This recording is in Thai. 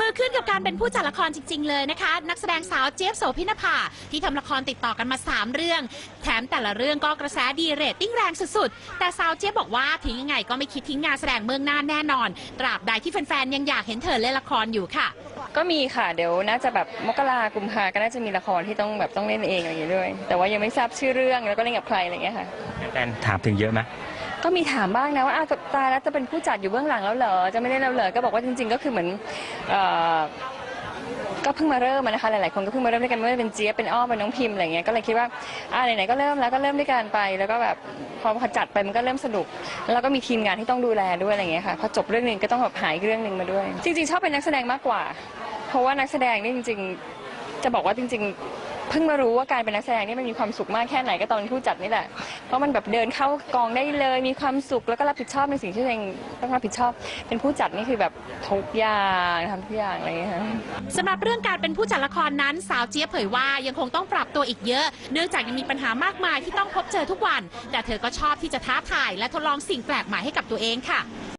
มือขึ้นกับการเป็นผู้จัดละครจริง ๆ เลยนะคะ นักแสดงสาวเจี๊ยบโสพินภาที่ทำละครติดต่อกันมา 3 เรื่อง แถมแต่ละเรื่องก็กระแสดีเรตติ้งแรงสุดๆ แต่สาวเจี๊ยบบอกว่าทิ้งยังไงก็ไม่คิดทิ้งงานแสดงเมืองหน้าแน่นอน ตราบใดที่แฟนๆยังอยากเห็นเธอเล่นละครอยู่ค่ะ ก็มีค่ะเดี๋ยวน่าจะแบบมกรากุมภาก็น่าจะมีละครที่ต้องแบบต้องเล่นเองอะไรอย่างเงี้ยด้วย แต่ว่ายังไม่ทราบชื่อเรื่องแล้วก็เล่นกับใครอะไรอย่างเงี้ยค่ะ แฟนถามถึงเยอะไหม ก็มีถามบ้างนะว่าอ้าวตายแล้วจะเป็นผู้จัดอยู่เบื้องหลังแล้วเหรอจะไม่ได้แล้วเหรอก็บอกว่าจริง ๆ ก็คือเหมือนเอ่อก็เพิ่งมาเริ่มอะนะคะหลายๆคนก็เพิ่งมาเริ่มด้วยกันไม่ว่าจะเป็นเจี๊ยบเป็นอ้อมเป็นน้องพิมพ์อะไรเงี้ยก็เลยคิดว่าอ่าไหนๆก็เริ่มแล้วก็เริ่มด้วยกันไป แล้วก็แบบพอพอจัดไปมันก็เริ่มสนุก แล้วก็มีทีมงานที่ต้องดูแลด้วยอะไรเงี้ยค่ะพอจบเรื่องหนึ่งก็ต้องแบบหายเรื่องหนึ่งมาด้วย จริง ๆ ชอบเป็นนักแสดงมากกว่า เพราะว่านักแสดงนี่จริง ๆ จะบอกว่าจริง ๆ เพิ่งมารู้ว่าการเป็นนักแสดงนี่มันมีความสุขมากแค่ไหนก็ตอนผู้จัดนี่แหละ เพราะมันแบบเดินเข้ากองได้เลย มีความสุขแล้วก็รับผิดชอบในสิ่งที่ตัวเองต้องรับผิดชอบ เป็นผู้จัดนี่คือแบบทุกอย่างทำทุกอย่างอะไรอย่างเงี้ยค่ะสำหรับเรื่องการเป็นผู้จัดละครนั้นสาวเจี๊ยบเผยว่ายังคงต้องปรับตัวอีกเยอะ เนื่องจากยังมีปัญหามากมายที่ต้องพบเจอทุกวัน แต่เธอก็ชอบที่จะท้าทายและทดลองสิ่งแปลกใหม่ให้กับตัวเองค่ะ